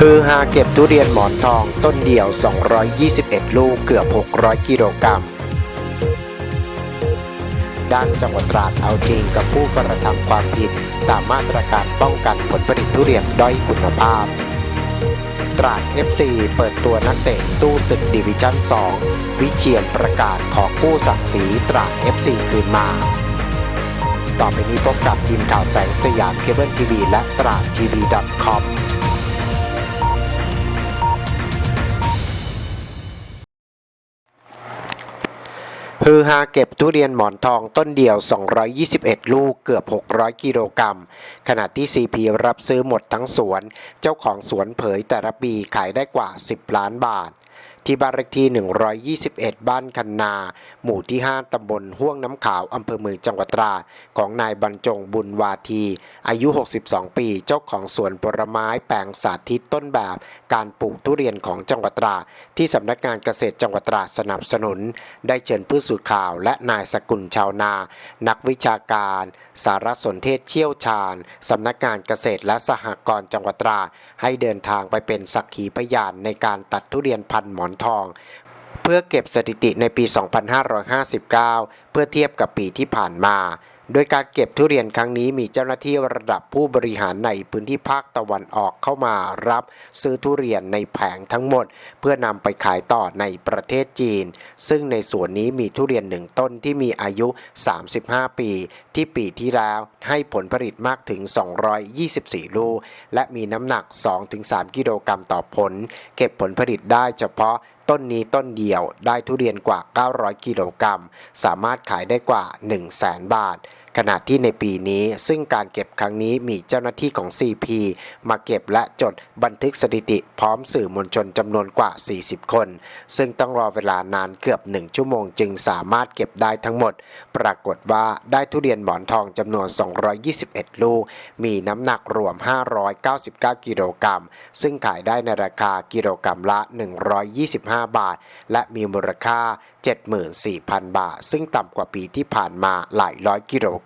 ฮือฮาเก็บทุเรียนหมอนทองต้นเดี่ยว 221 ลูกเกือบ 600 กิโลกรัม ด้านจังหวัดตราดเอาจริงกับผู้กระทำความผิด ตามมาตรการป้องกันผลผลิตทุเรียนด้อยคุณภาพ ตราด FC เปิดตัวนักเตะสู้ศึกดิวิชั่น 2 วิเชียนประกาศขอกู้ศักดิ์ศรีตราด FC คืนมา ต่อไปนี้พบกับทีมข่าวแสงสยามเคเบิลทีวีและตราดทีวี .com ฮือฮาเก็บทุเรียนหมอนทองต้นเดียว 221 ลูกเกือบ 600 กิโลกรัม ขณะที่ CP รับซื้อหมดทั้งสวน เจ้าของสวนเผยแต่ละปีขายได้กว่า 10 ล้านบาท ที่บ้านเลขที่ 121 บ้านคันนา หมู่ที่ 5 ตำบลห้วงน้ำขาว อำเภอเมืองจังหวัดตราดของนายบรรจงบุญวาที อายุ 62 ปี เจ้าของสวนผลไม้แปลงสาธิตต้นแบบ การปลูกทุเรียนของจังหวัดตราดที่สำนักงานเกษตรจังหวัดตราดสนับสนุน ได้เชิญผู้สื่อข่าวและนายสกุลชาวนา นักวิชาการ สารสนเทศเชี่ยวชาญสำนักงานเกษตรและสหกรณ์จังหวัดตราดให้เดินทางไปเป็นสักขีพยานในการตัดทุเรียนพันหมอนทอง เพื่อเก็บสถิติในปี 2559 เพื่อเทียบกับปีที่ผ่านมา โดยการเก็บทุเรียนครั้งนี้มีเจ้าหน้าที่ระดับผู้บริหารในพื้นที่ภาคตะวันออกเข้ามารับซื้อทุเรียนในแผงทั้งหมด เพื่อนำไปขายต่อในประเทศจีน ซึ่งในส่วนนี้มีทุเรียนหนึ่งต้นที่มีอายุ 35 ปี ที่ปีที่แล้วให้ผลผลิตมากถึง 224 ลูก และมีน้ำหนัก 2-3 กิโลกรัมต่อผล เก็บผลผลิตได้เฉพาะ ต้นนี้ต้นเดียวได้ทุเรียนกว่า 900 กิโลกรัม สามารถขายได้กว่า 1 0 0 0 0แสนบาท ขณะที่ในปีนี้ซึ่งการเก็บครั้งนี้มีเจ้าหน้าที่ของ CP มาเก็บและจดบันทึกสถิติพร้อมสื่อมวลชนจำนวนกว่า 40 คน ซึ่งต้องรอเวลานานเกือบ 1 ชั่วโมงจึงสามารถเก็บได้ทั้งหมด ปรากฏว่าได้ทุเรียนหมอนทองจำนวน 221 ลูก มีน้ำหนักรวม 599 กิโลกรัม ซึ่งขายได้ในราคากิโลกรัมละ 125 บาท และมีมูลค่า 74,000 บาท ซึ่งต่ำกว่าปีที่ผ่านมาหลายร้อยกิโล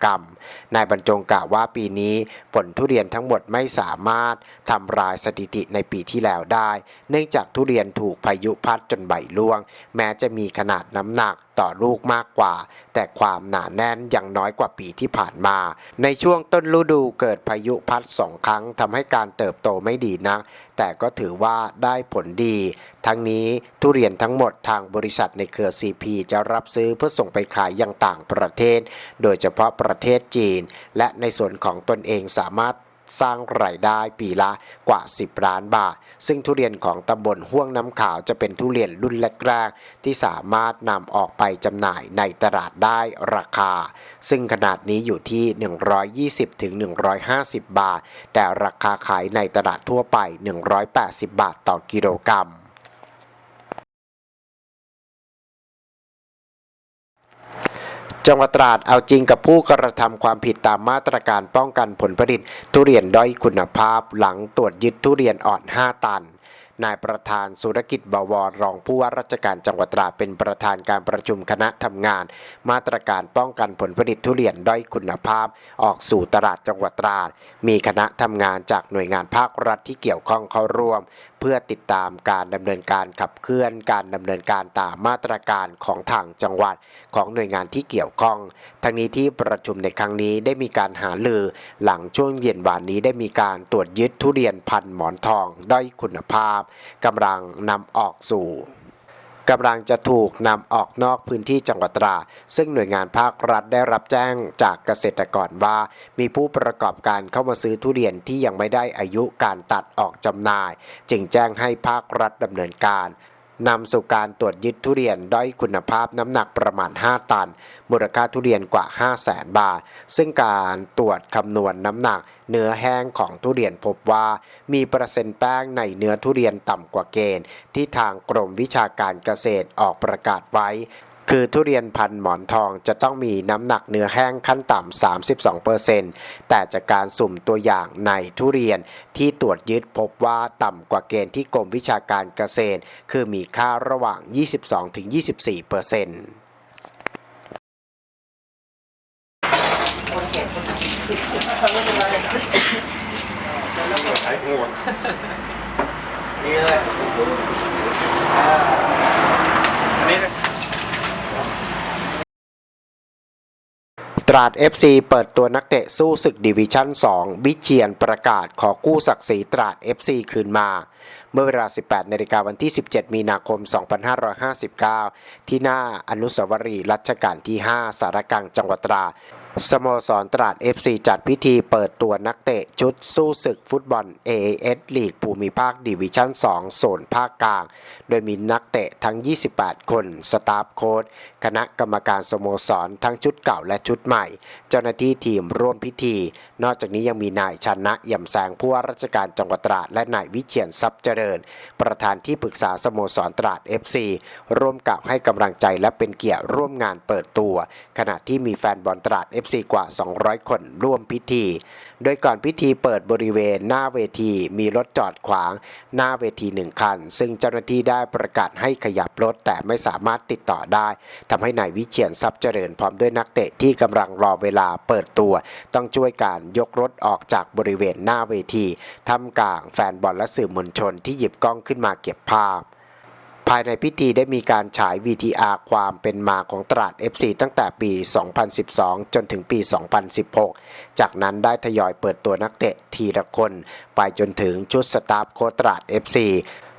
กรัมนายบรรจงกล่าวว่าปีนี้ผลทุเรียนทั้งหมดไม่สามารถทำลายสถิติในปีที่แล้วได้ เนื่องจากทุเรียนถูกพายุพัดจนใบร่วง แม้จะมีขนาดน้ำหนักต่อลูกมากกว่า แต่ความหนาแน่นยังน้อยกว่าปีที่ผ่านมา ในช่วงต้นฤดูเกิดพายุพัดสองครั้งทำให้การเติบโตไม่ดีนักแต่ก็ถือว่าได้ผลดี ทั้งนี้ทุเรียนทั้งหมดทางบริษัทในเครือ CP จะรับซื้อเพื่อส่งไปขายยังต่างประเทศ โดยเฉพาะประเทศจีน และในส่วนของตนเองสามารถ สร้างรายได้ปีละกว่า 10 ล้านบาท ซึ่งทุเรียนของตำบลห้วงน้ำขาวจะเป็นทุเรียนรุ่นแรกๆ ที่สามารถนำออกไปจำหน่ายในตลาดได้ราคา ซึ่งขนาดนี้อยู่ที่ 120-150 บาท แต่ราคาขายในตลาดทั่วไป 180 บาทต่อกิโลกรัม จังหวัดตราดเอาจริงกับผู้กระทำความผิดตามมาตรการป้องกันผลผลิต ทุเรียนด้อยคุณภาพหลังตรวจยึดทุเรียนอ่อน 5 ตันนายประธานสุรกิจบวรรองผู้ว่าราชการจังหวัดตราดเป็นประธานการประชุมคณะทำงาน มาตรการป้องกันผลผลิตทุเรียนด้อยคุณภาพ ออกสู่ตลาดจังหวัดตราด มีคณะทำงานจากหน่วยงานภาครัฐที่เกี่ยวข้องเข้าร่วม เพื่อติดตามการดำเนินการขับเคลื่อนการดำเนินการตามมาตรการของทางจังหวัดของหน่วยงานที่เกี่ยวข้อง ทั้งนี้ที่ประชุมในครั้งนี้ได้มีการหาลือ หลังช่วงเย็นวานนี้ได้มีการตรวจยึดทุเรียนพันหมอนทองด้อยคุณภาพกำลังนำออกสู่ กำลังจะถูกนำออกนอกพื้นที่จังหวัดตราดซึ่งหน่วยงานภาครัฐได้รับแจ้งจากเกษตรกรว่า มีผู้ประกอบการเข้ามาซื้อทุเรียนที่ยังไม่ได้อายุการตัดออกจำหน่าย จึงแจ้งให้ภาครัฐดำเนินการ นำสู่การตรวจยึดทุเรียนด้อยคุณภาพน้ำหนักประมาณ 5 ตัน มูลค่าทุเรียนกว่า 5 0 0แสนบาท ซึ่งการตรวจคำนวณน้ำหนักเนื้อแห้งของทุเรียนพบว่า มีเปอร์เซ็นต์แป้งในเนื้อทุเรียนต่ำกว่าเกณฑ์ ที่ทางกรมวิชาการเกษตรออกประกาศไว้ คือทุเรียนพันหมอนทองจะต้องมีน้ำหนักเนื้อแห้งขั้นต่ำ 32%แต่จากการสุ่มตัวอย่างในทุเรียนที่ตรวจยึดพบว่าต่ำกว่าเกณฑ์ที่กรมวิชาการเกษตร คือมีค่าระหว่าง 22-24%ต ราด FC เปิดตัวนักเตะสู้ศึกดิวิชั่น 2 วิเชียนประกาศขอกู้ศักดิ์ศรีตราด FC คืนมา เมื่อเวลา 18นาฬิกาวันที่ 17 มีนาคม 2559 ที่หน้าอนุสาวรีย์รัชกาลที่ 5 สารกังจังหวัดตราด สโมสรตราด FC จัดพิธีเปิดตัวนักเตะชุดสู้ศึกฟุตบอล AAS ลีกภูมิภาคดิวิชั่น 2 โซนภาคกลาง โดยมีนักเตะทั้ง 28 คน สตาฟโค้ชคณะกรรมการสโมสรทั้งชุดเก่าและชุดใหม่ เจ้าหน้าที่ทีมร่วมพิธี นอกจากนี้ยังมีนายชนะเอี่ยมแสงผู้ว่าราชการจังหวัดตราดและนายวิเชียนทรัพย์เจริญ ประธานที่ปรึกษาสโมสรตราด FC ร่วมกับให้กำลังใจและเป็นเกียรติร่วมงานเปิดตัว ขณะที่มีแฟนบอลตราด FC กว่า 200 คนร่วมพิธี โดยก่อนพิธีเปิดบริเวณหน้าเวทีมีรถจอดขวาง หน้าเวทีหนึ่งคัน ซึ่งเจ้าหน้าที่ได้ประกาศให้ขยับรถแต่ไม่สามารถติดต่อได้ทำให้นายวิเชียนทรัพย์เจริญพร้อมด้วยนักเตะที่กำลังรอเวลาเปิดตัว ต้องช่วยการยกรถออกจากบริเวณหน้าเวทีทำกลางแฟนบอลและสื่อมวลชนที่หยิบกล้องขึ้นมาเก็บภาพ ภายในพิธีได้มีการฉาย VTR ความเป็นมาของตราด FC ตั้งแต่ปี 2012 จนถึงปี 2016 จากนั้นได้ทยอยเปิดตัวนักเตะทีละคน ไปจนถึงชุดสตาฟโค้ชตราด FC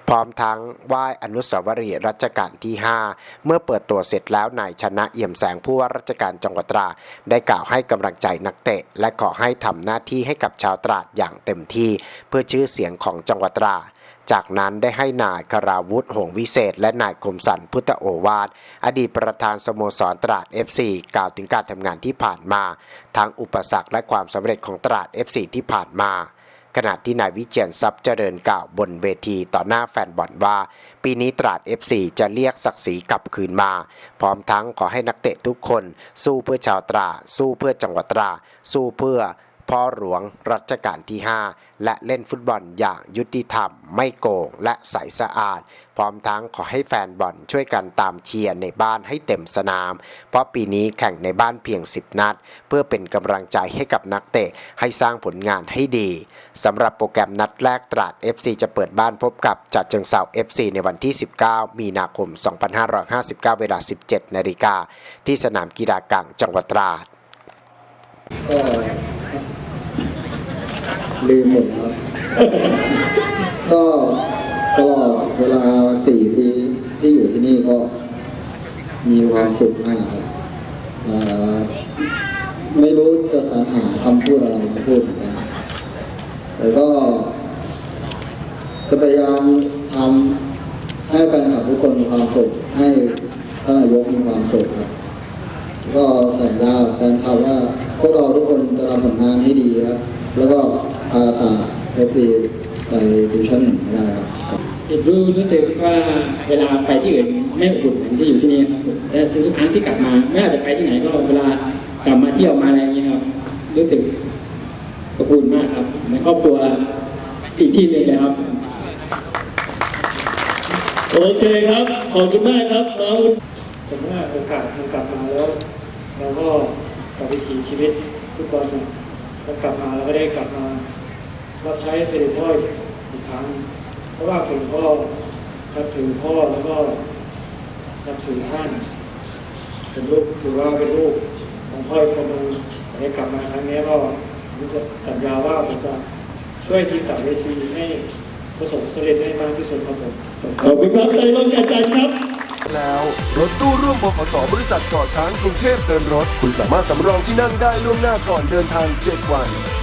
พร้อมทั้งไหว้อนุสาวรีย์รัชกาลที่ 5 เมื่อเปิดตัวเสร็จแล้วนายชนะเอี่ยมแสงผู้ว่าราชการจังหวัดตราดได้กล่าวให้กำลังใจนักเตะ และขอให้ทำหน้าที่ให้กับชาวตราดอย่างเต็มที่ เพื่อชื่อเสียงของจังหวัดตราด จากนั้นได้ให้นายคราวุฒิหงวิเศษ และนายคมสันพุทธโอวาทอดีตประธานสโมสรตราด FC กล่าวถึงการทำงานที่ผ่านมาทั้งอุปสรรคและความสำเร็จของตราด FC ที่ผ่านมา ขณะที่นายวิเชียนทรัพย์เจริญกล่าวบนเวทีต่อหน้าแฟนบอลว่า ปีนี้ตราด FC จะเรียกศักดิ์ศรีกลับคืนมา พร้อมทั้งขอให้นักเตะทุกคน สู้เพื่อชาวตรา สู้เพื่อจังหวัดตรา สู้เพื่อ พ่อหลวงรัชกาลที่ 5 และเล่นฟุตบอลอย่างยุติธรรม ไม่โกงและใสสะอาด พร้อมทั้งขอให้แฟนบอลช่วยกันตามเชียร์ในบ้านให้เต็มสนาม เพราะปีนี้แข่งในบ้านเพียง 10 นัด เพื่อเป็นกำลังใจให้กับนักเตะให้สร้างผลงานให้ดีสำหรับโปรแกรมนัดแรกตราด FC จะเปิดบ้านพบกับจัดเชิงเซา FC ในวันที่ 19 มีนาคม 2559 เวลา 17 นาฬิกาที่สนามกีฬากลางจังหวัดตราดก็ ลืมหมดแล้ว ก็ตลอดเวลาสี่ปีที่อยู่ที่นี่ก็มีความสุขมากครับไม่รู้จะสรรหาคำพูดอะไรมาพูดเหมือนกันแต่ก็จะพยายามทำให้แฟนคลับทุกคนมีความสุขให้ท่านนายกมีความสุขครับ ก็สัญญาแฟนคลับว่าพวกเราทุกคนจะทำผลงานให้ดีครับ แล้วก็ พาตาเอฟซีไปดิวิชั่นหนึ่งให้ได้ครับรู้รู้สึกว่าเวลาไปที่อื่นไม่อบอุ่นเหมือนที่อยู่ที่นี่ครับและทุกๆครั้งที่กลับมาไม่ว่าจะไปที่ไหนก็เวลากลับมาเที่ยวมาอะไรอย่างเงี้ยครับ รู้สึกอบอุ่นมากครับในครอบครัวอีกที่หนึ่งเลยครับโอเคครับขอบคุณมากครับน้องผมว่าโอกาสมันกลับมาแล้วเราก็กลับไปขี่ชีวิตฟุตบอลเนี่ยเรากลับมาเราก็ได้กลับมา รับใช้เสด็จพ่ออีกครั้ง เพราะว่าผมก็นับถือพ่อแล้วก็นับถือท่านเป็นลูกถือว่าเป็นลูกของพ่ออีกคนหนึงได้กลับมาครั้งนี้ก็ผมจะสัญญาว่าผมจะช่วยทีมต่างเวทีให้ประสบความสำเร็จให้มากที่สุดครับผมขอบคุณครับใจร้อนใจใจครับแล้วรถตู้ร่วมบขสบริษัทเกาะช้างกรุงเทพเดินรถ คุณสามารถสำรองที่นั่งได้ล่วงหน้าก่อนเดินทาง 7 วัน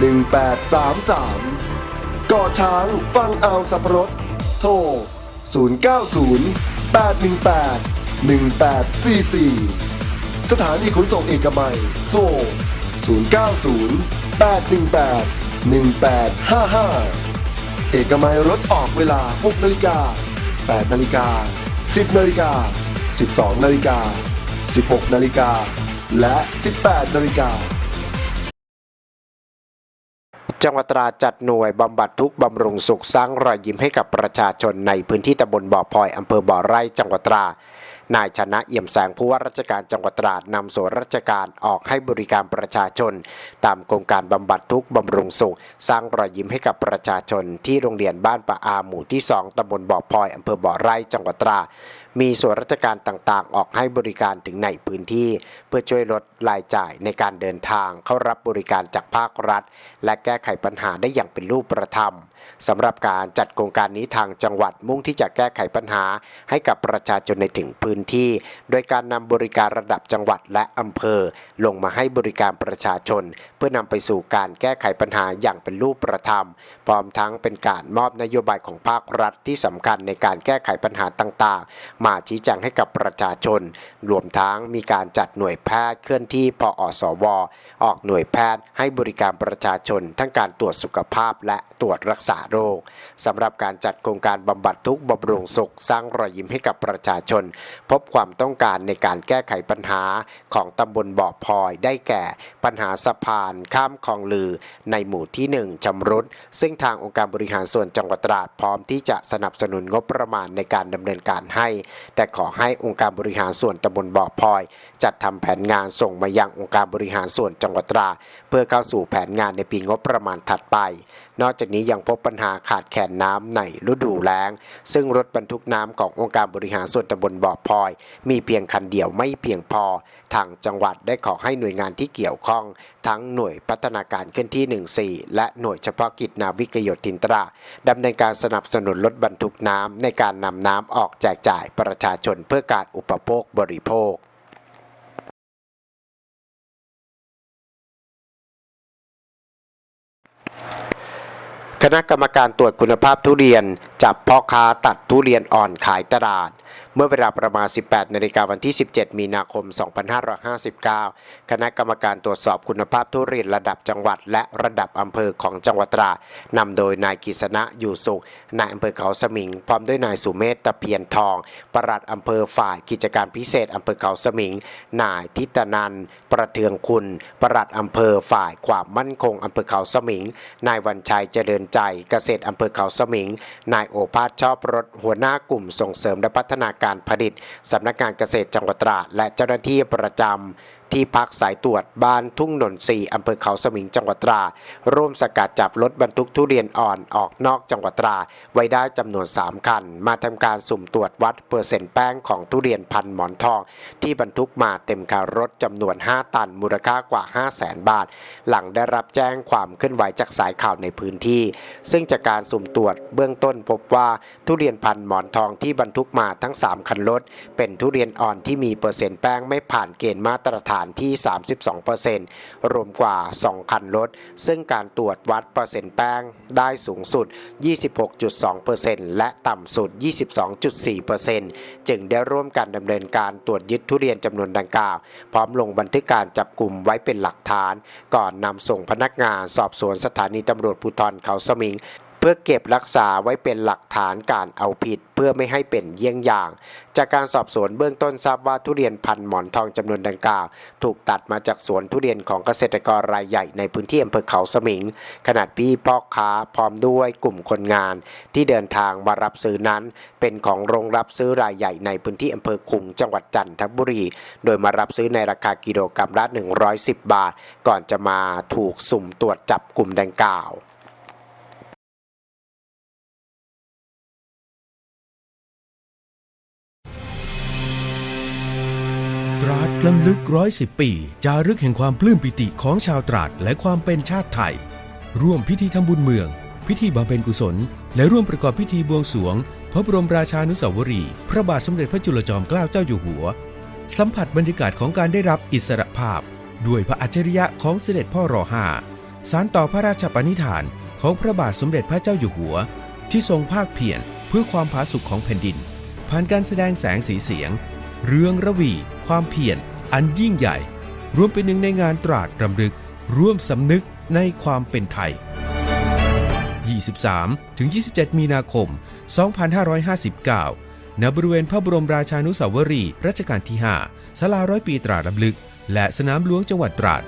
1833ก่อช้างฟังเอาสับปะรด โทร 090 818 1844 สถานีขนส่งเอกมัย โทร 090 818 1855 เอกมัยรถออกเวลา 6นาฬิกา8นาฬิกา10นาฬิกา12นาฬิกา16นาฬิกาและ 18นาฬิกา จังหวัดตราจัดหน่วยบำบัดทุกบำรุงสุขสร้างรอยยิ้มให้กับประชาชนในพื้นที่ตำบลบ่อพลอยอำเภอบ่อไร่จังหวัดตรานายชนะเอี่ยมแสงผู้ว่าราชการจังหวัดตราดนำส่วนราชการออกให้บริการประชาชน ตามโครงการบำบัดทุกบำรุงสุข สร้างรอยยิ้มให้กับประชาชนที่โรงเรียนบ้านปะอาหมู่ที่ 2ตำบลบ่อพลอยอำเภอบ่อไร่จังหวัดตราด มีส่วนราชการต่างๆ ออกให้บริการถึงในพื้นที่ เพื่อช่วยลดรายจ่ายในการเดินทางเข้ารับบริการจากภาครัฐ และแก้ไขปัญหาได้อย่างเป็นรูปธรรมสำหรับการจัดโครงการนี้ทางจังหวัดมุ่งที่จะแก้ไขปัญหา ให้กับประชาชนในถึงพื้นที่ โดยการนำบริการระดับจังหวัดและอำเภอ ลงมาให้บริการประชาชน เพื่อนำไปสู่การแก้ไขปัญหาอย่างเป็นรูปธรรม พร้อมทั้งเป็นการมอบนโยบายของภาครัฐที่สำคัญในการแก้ไขปัญหาต่างๆมาชี้แจงให้กับประชาชน รวมทั้งมีการจัดหน่วยแพทย์เคลื่อนที่พอสว ออกหน่วยแพทย์ให้บริการประชาชน ทั้งการตรวจสุขภาพและตรวจรักษาโรคสำหรับการจัดโครงการบำบัดทุกบำรุงสุข สร้างรอยยิ้มให้กับประชาชน พบความต้องการในการแก้ไขปัญหาของตำบลบ่อพลอยได้แก่ ปัญหาสะพานข้ามคลองลือ ในหมู่ที่ 1ชำรุดซึ่งทางองค์การบริหารส่วนจังหวัดตราดพร้อมที่จะสนับสนุนงบประมาณในการดำเนินการให้แต่ขอให้องค์การบริหารส่วนตำบลบ่อพลอย จัดทำแผนงานส่งมายังองค์การบริหารส่วนจังหวัดตรา เพื่อเข้าสู่แผนงานในปีงบประมาณถัดไปนอกจากนี้ยังพบปัญหาขาดแคลนน้ำในฤดูแล้ง ซึ่งรถบรรทุกน้ำขององค์การบริหารส่วนตำบลบ่อพลอย มีเพียงคันเดียวไม่เพียงพอ ทางจังหวัดได้ขอให้หน่วยงานที่เกี่ยวข้อง ทั้งหน่วยพัฒนาการเคลื่อนที่ 14 และหน่วยเฉพาะกิจนาวิกโยธินตราดำเนินการสนับสนุนรถบรรทุกน้ำในการนำน้ำออกแจกจ่ายประชาชนเพื่อการอุปโภคบริโภค คณะกรรมการตรวจคุณภาพทุเรียนจับพ่อค้าตัดทุเรียนอ่อนขายตลาด เมื่อเวลาประมาณ 18 นาฬิกาวันที่ 17 มีนาคม 2559 คณะกรรมการตรวจสอบคุณภาพทุเรียนระดับจังหวัด และระดับอำเภอของจังหวัดตรานำโดยนายกฤษณะอยู่สุข นายอำเภอเขาสมิง พร้อมด้วยนายสุเมธตะเพียนทอง ปลัดอำเภอฝ่ายกิจการพิเศษอำเภอเขาสมิง นายทิตนัน ประเทืองคุณ ปลัดอำเภอฝ่ายความมั่นคงอำเภอเขาสมิง นายวันชัยเจริญใจเกษตรอำเภอเขาสมิง นายโอภาสชอบรถหัวหน้ากลุ่มส่งเสริมและพัฒนาการผลิตสำนักงานเกษตรจังหวัดตราดและเจ้าหน้าที่ประจำ ที่พักสายตรวจบ้านทุ่งนนทรีอำเภอเขาสมิงจังหวัดตรา ร่วมสกัดจับรถบรรทุกทุเรียนอ่อนออกนอกจังหวัดตรา ไว้ได้จำนวน 3 คัน มาทำการสุ่มตรวจวัดเปอร์เซ็นต์แป้งของทุเรียนพันหมอนทอง ที่บรรทุกมาเต็มคารถจำนวน 5 ตันมูลค่ากว่า 5 0 0แสนบาท หลังได้รับแจ้งความเคลื่อนไหวจากสายข่าวในพื้นที่ ซึ่งจากการสุ่มตรวจเบื้องต้นพบว่าทุเรียนพันหมอนทองที่บรรทุกมาทั้ง 3 คันรถเป็นทุเรียนอ่อนที่มีเปอร์เซ็นต์แป้งไม่ผ่านเกณฑ์มาตรฐานานที่ 32%รวมกว่า2คันรถ ซึ่งการตรวจวัดเปอร์เซ็นต์แป้งได้สูงสุด 26.2%และต่ำสุด 22.4%จึงได้ร่วมกันดำเนินการตรวจยึดทุเรียนจำนวนดังกล่าว พร้อมลงบันทึกการจับกลุ่มไว้เป็นหลักฐาน ก่อนนำส่งพนักงานสอบสวนสถานีตำรวจภูธรเขาสมิง พื่อเก็บรักษาไว้เป็นหลักฐานการเอาผิด เพื่อไม่ให้เป็นเยี่ยงอย่าง จากการสอบสวนเบื้องต้นทราบว่าทุเรียนพันหมอนทองจำนวนดังกล่าว ถูกตัดมาจากสวนทุเรียนของเกษตรกรรายใหญ่ในพื้นที่อำเภอเขาสมิง ขนาดพี่พ่อค้าพร้อมด้วยกลุ่มคนงาน ที่เดินทางมารับซื้อนั้น เป็นของโรงรับซื้อรายใหญ่ในพื้นที่อำเภอคุงจังหวัดจันทบุรี โดยมารับซื้อในราคากิโลกรัมละ110 บาท ก่อนจะมาถูกสุ่มตรวจจับกลุ่มดังกล่าว ตราดลำลึกร้อยสิบปี จารึกแห่งความปลื้มปิติของชาวตราดและความเป็นชาติไทย ร่วมพิธีทำบุญเมือง พิธีบำเพ็ญกุศล และร่วมประกอบพิธีบวงสรวง พระบรมราชานุสาวรีย์พระบาทสมเด็จพระจุลจอมเกล้าเจ้าอยู่หัว สัมผัสบรรยากาศของการได้รับอิสรภาพ ด้วยพระอัจฉริยะของเสด็จพ่อรอห้าสารต่อพระราชปณิธานของพระบาทสมเด็จพระเจ้าอยู่หัว ที่ทรงภาคเพียรเพื่อความผาสุกของแผ่นดิน ผ่านการแสดงแสงสีเสียง เรื่องระวี ความเพียรอันยิ่งใหญ่ รวมเป็นหนึ่งในงานตราดรำลึก ร่วมสำนึกในความเป็นไทย 23 ถึง 27 มีนาคม 2559 ณ บริเวณพระบรมราชานุสาวรีย์รัชกาลที่ 5สาลาร้อยปีตราดรำลึก และสนามหลวงจังหวัดตราด